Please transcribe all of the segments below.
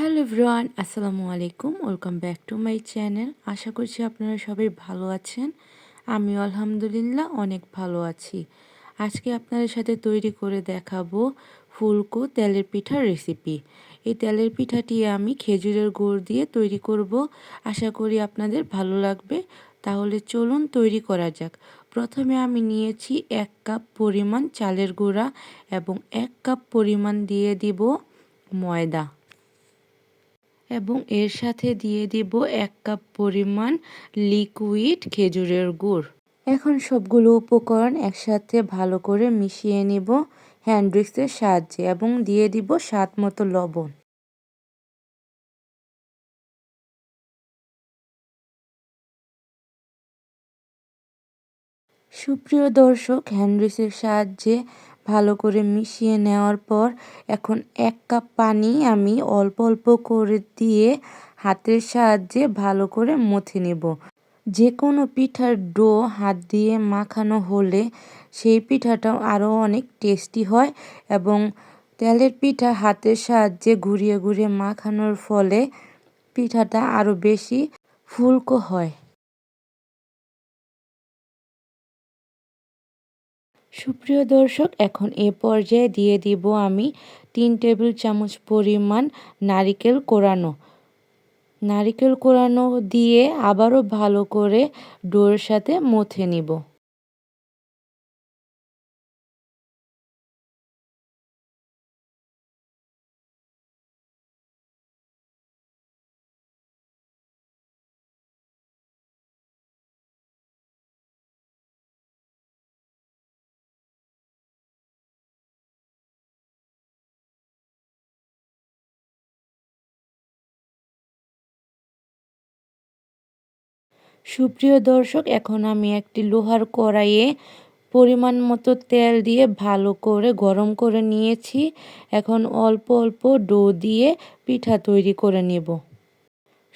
Hello everyone, আসসালামু আলাইকুম। Welcome back to my channel. আশা করছি আপনারা সবাই ভালো আছেন। আমি আলহামদুলিল্লাহ অনেক ভালো আছি। আজকে আপনাদের সাথে তৈরি করে দেখাবো ফুলকো তেলের পিঠার রেসিপি এই তেলের পিঠাটি আমি খেজুরের গুড় দিয়ে তৈরি করব। আশা করি আপনাদের ভালো লাগবে। তাহলে চলুন তৈরি করা যাক। প্রথমে আমি নিয়েছি এক কাপ পরিমাণ চালের গুঁড়া এবং এক কাপ পরিমাণ দিয়ে দিব ময়দা। এবং এর সাথে দিয়ে দিব এক কাপ পরিমাণ লিকুইড খেজুরের গুড়। এখন সবগুলো উপকরণ একসাথে ভালো করে মিশিয়ে নিব হ্যান্ড্রিক্সের সাহায্যে এবং দিয়ে দিব স্বাদ মতো লবণ। সুপ্রিয় দর্শক, হ্যান্ড্রিক্সের সাহায্যে ভালো করে মিশিয়ে নেওয়ার পর এখন এক কাপ পানি আমি অল্প অল্প করে দিয়ে হাতের সাহায্যে ভালো করে মথে নেব। যে কোনো পিঠার ডো হাত দিয়ে মাখানো হলে সেই পিঠাটাও আরও অনেক টেস্টি হয় এবং তেলের পিঠা হাতের সাহায্যে ঘুরিয়ে ঘুরিয়ে মাখানোর ফলে পিঠাটা আরও বেশি ফুলকো হয়। সুপ্রিয় দর্শক, এখন এ পর্যায়ে দিয়ে দিব আমি তিন টেবিল চামচ পরিমাণ নারিকেল কোরানো। নারিকেল কোরানো দিয়ে আবারও ভালো করে ডোর সাথে মথে নিব। সুপ্রিয় দর্শক, এখন আমি একটি লোহার কড়াইয়ে পরিমাণ মতো তেল দিয়ে ভালো করে গরম করে নিয়েছি। এখন অল্প অল্প ডো দিয়ে পিঠা তৈরি করে নেব।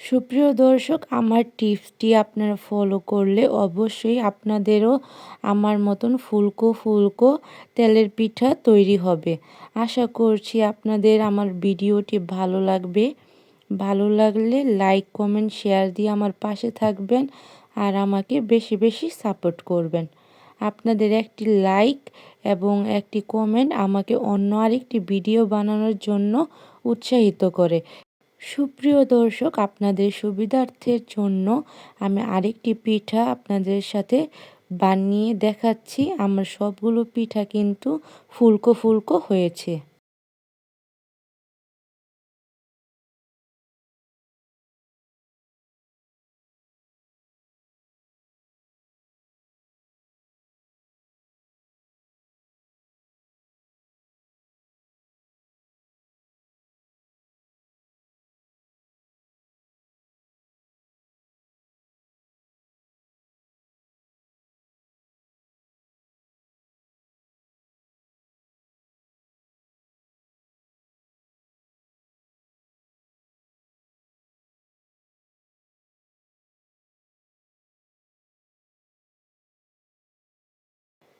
সুপ্রিয় দর্শক, আমার টিপসটি আপনারা ফলো করলে অবশ্যই আপনাদেরও আমার মতন ফুলকো ফুলকো তেলের পিঠা তৈরি হবে। আশা করছি আপনাদের আমার ভিডিওটি ভালো লাগবে। ভালো লাগলে লাইক কমেন্ট শেয়ার দিয়ে আমার পাশে থাকবেন আর আমাকে বেশি বেশি সাপোর্ট করবেন। আপনাদের একটি লাইক এবং একটি কমেন্ট আমাকে অন্য আরেকটি ভিডিও বানানোর জন্য উৎসাহিত করে। সুপ্রিয় দর্শক, আপনাদের সুবিধার্থের জন্য আমি আরেকটি পিঠা আপনাদের সাথে বানিয়ে দেখাচ্ছি। আমার সবগুলো পিঠা কিন্তু ফুলকো ফুলকো হয়েছে।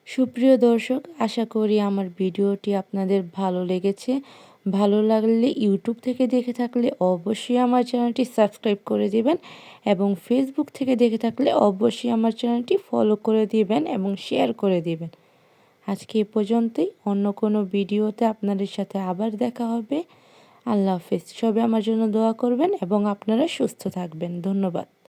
সুপ্রিয় দর্শক, আশা করি আমার ভিডিওটি আপনাদের ভালো লেগেছে। ভালো লাগলে ইউটিউব থেকে দেখে থাকলে অবশ্যই আমার চ্যানেলটি সাবস্ক্রাইব করে দিবেন এবং ফেসবুক থেকে দেখে থাকলে অবশ্যই আমার চ্যানেলটি ফলো করে দিবেন এবং শেয়ার করে দিবেন। আজকে এ পর্যন্তই। অন্য কোনো ভিডিওতে আপনাদের সাথে আবার দেখা হবে। আল্লাহ হাফেজ। সবে আমার জন্য দোয়া করবেন এবং আপনারা সুস্থ থাকবেন। ধন্যবাদ।